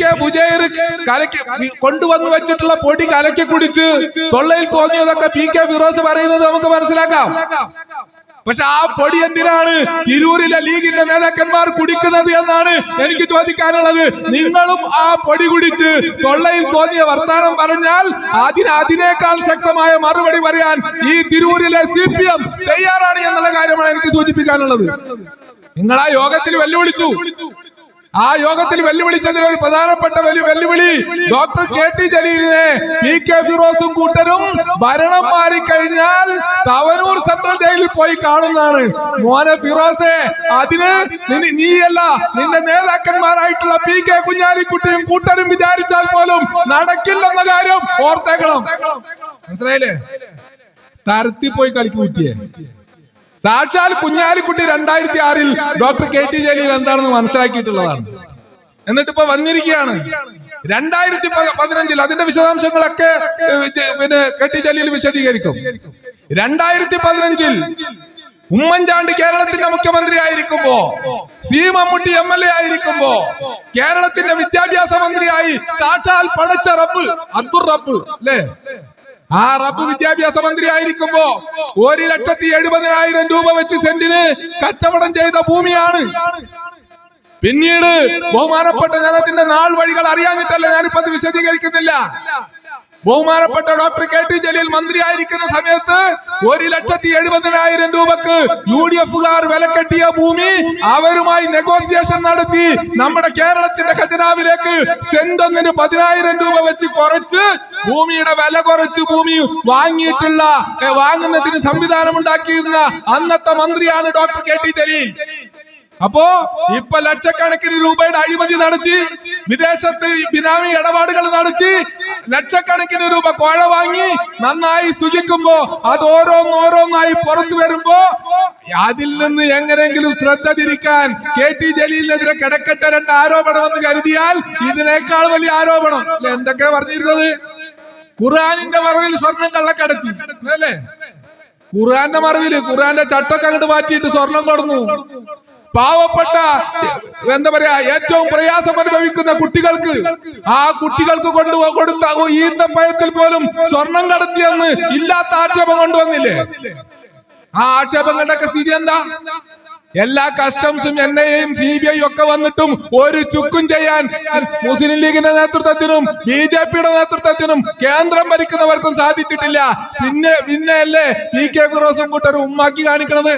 K Bujair കലക്കി കൊണ്ടുവന്ന് വെച്ചിട്ടുള്ള പൊടി കലക്കി കുടിച്ച് തൊള്ളയിൽ തോന്നിയതൊക്കെ പി കെ ഫിറോസ് പറയുന്നത് നമുക്ക് മനസ്സിലാക്കാം. പക്ഷെ ആ പൊടി എന്തിനാണ് തിരൂരിലെ ലീഗിന്റെ നേതാക്കന്മാർ കുടിക്കുന്നത് എന്നാണ് എനിക്ക് ചോദിക്കാനുള്ളത്. നിങ്ങളും ആ പൊടി കുടിച്ച് തൊള്ളയിൽ തോന്നിയ വർത്താനം പറഞ്ഞാൽ അതിന് അതിനേക്കാൾ ശക്തമായ മറുപടി പറയാൻ ഈ തിരൂരിലെ സി പി എം തയ്യാറാണ് എന്നുള്ള കാര്യമാണ് എനിക്ക് സൂചിപ്പിക്കാനുള്ളത്. നിങ്ങൾ ആ യോഗത്തിൽ വെല്ലുവിളിച്ചു. ആ യോഗത്തിൽ വെല്ലുവിളിച്ചതിൽ ഒരു പ്രധാനപ്പെട്ട വെല്ലു- വെല്ലുവിളി ഡോക്ടർ കെ ടി ജലീലിനെ പി കെ ഫിറോസും കൂട്ടരും ഭരണം മാറിക്കഴിഞ്ഞാൽ തവനൂർ സെൻട്രൽ ജയിലിൽ പോയി കാണുന്നതാണ്. മോനെ ഫിറോസെ അതിന് നീയല്ല നിന്റെ നേതാക്കന്മാരായിട്ടുള്ള പി കെ കുഞ്ഞാലിക്കുട്ടിയും കൂട്ടരും വിചാരിച്ചാൽ പോലും നടക്കില്ലെന്ന കാര്യം ഓർത്തേക്കണം. മനസ്സിലായില്ലേ? തരത്തിൽ പോയി കളിക്ക് കുട്ടിയെ. സാക്ഷാൽ കുഞ്ഞാലിക്കുട്ടി രണ്ടായിരത്തി ആറിൽ ഡോക്ടർ കെ ടി ജലീൽ എന്താണെന്ന് മനസ്സിലാക്കിയിട്ടുള്ളതാണ്. എന്നിട്ട് ഇപ്പൊ വന്നിരിക്കുകയാണ്. രണ്ടായിരത്തി പതിനഞ്ചിൽ അതിന്റെ വിശദാംശങ്ങളൊക്കെ പിന്നെ കെ ടി ജലീൽ വിശദീകരിക്കും. രണ്ടായിരത്തി പതിനഞ്ചിൽ ഉമ്മൻചാണ്ടി കേരളത്തിന്റെ മുഖ്യമന്ത്രി ആയിരിക്കുമ്പോ C Mammootty M L A ആയിരിക്കുമ്പോ കേരളത്തിന്റെ വിദ്യാഭ്യാസ മന്ത്രിയായി സാക്ഷാൽ പടച്ച റബ്ബ് അബ്ദുർ റബ്ബ് അല്ലേ? ആ റബ്ബ് വിദ്യാഭ്യാസ മന്ത്രി ആയിരിക്കുമ്പോ ഒരു ലക്ഷത്തി എഴുപതിനായിരം രൂപ വെച്ച് സെന്റിന് കച്ചവടം ചെയ്ത ഭൂമിയാണ്. പിന്നീട് ബഹുമാനപ്പെട്ട ജനത്തിന്റെ നാൾ വഴികൾ അറിയാഞ്ഞിട്ടല്ല ഞാനിപ്പത് വിശദീകരിക്കുന്നില്ല. ബഹുമാനപ്പെട്ട ഡോക്ടർ കെ ടി ജലീൽ മന്ത്രിയായിരിക്കുന്ന സമയത്ത് ഒരു ലക്ഷത്തി എഴുപതിനായിരം രൂപക്ക് യു ഡി എഫുകാർ വില കെട്ടിയ ഭൂമി അവരുമായി നെഗോസിയേഷൻ നടത്തി നമ്മുടെ കേരളത്തിന്റെ ഖജനാവിലേക്ക് സെന്റ് ഒന്നിന് പതിനായിരം രൂപ വെച്ച് കുറച്ച് ഭൂമിയുടെ വില കുറച്ച് ഭൂമി വാങ്ങിയിട്ടുള്ള വാങ്ങുന്നതിന് സംവിധാനം ഉണ്ടാക്കിയിരുന്ന അന്നത്തെ മന്ത്രിയാണ് ഡോക്ടർ കെ ടി ജലീൽ. അപ്പോ ഇപ്പൊ ലക്ഷക്കണക്കിന് രൂപയുടെ അഴിമതി നടത്തി വിദേശത്ത് ബിനാമി ഇടപാടുകൾ നടത്തി ലക്ഷക്കണക്കിന് രൂപ കോഴ വാങ്ങി നന്നായി ശുചിക്കുമ്പോ അത് ഓരോന്നോരോന്നായി പുറത്തു വരുമ്പോ അതിൽ നിന്ന് എങ്ങനെയെങ്കിലും ശ്രദ്ധ തിരിക്കാൻ കെ ടി ജലീലിനെതിരെ കിടക്കട്ട രണ്ട് ആരോപണമെന്ന് കരുതിയാൽ ഇതിനേക്കാൾ വലിയ ആരോപണം. അല്ലെ? എന്തൊക്കെ പറഞ്ഞിരുന്നത്? ഖുർആാനിന്റെ മറവിൽ സ്വർണം കള്ളക്കടത്തി. അല്ലേ? ഖുർആന്റെ മറവിൽ ഖുർആന്റെ ചട്ടൊക്കെ അങ്ങോട്ട് മാറ്റിയിട്ട് സ്വർണം കൊടുന്നു പാവപ്പെട്ട എന്താ പറയാ ഏറ്റവും പ്രയാസം അനുഭവിക്കുന്ന കുട്ടികൾക്ക് ആ കുട്ടികൾക്ക് കൊണ്ടു കൊടുത്ത ഈന്തപ്പയത്തിൽ പോലും സ്വർണം കടത്തിയെന്ന് ഇല്ലാത്ത ആക്ഷേപം കൊണ്ടുവന്നില്ലേ? ആ ആക്ഷേപങ്ങളുടെയൊക്കെ സ്ഥിതി എന്താ? എല്ലാ കസ്റ്റംസും എൻ ഐ എയും സി ബി ഐ ഒക്കെ വന്നിട്ടും ഒരു ചുക്കും ചെയ്യാൻ മുസ്ലിം ലീഗിന്റെ നേതൃത്വത്തിനും ബി ജെ പിയുടെ നേതൃത്വത്തിനും കേന്ദ്രം ഭരിക്കുന്നവർക്കും സാധിച്ചിട്ടില്ല. പിന്നെ പിന്നെ അല്ലേ പി കെ ഫിറോസും കൂട്ടരും ഉമ്മാക്കി കാണിക്കണത്?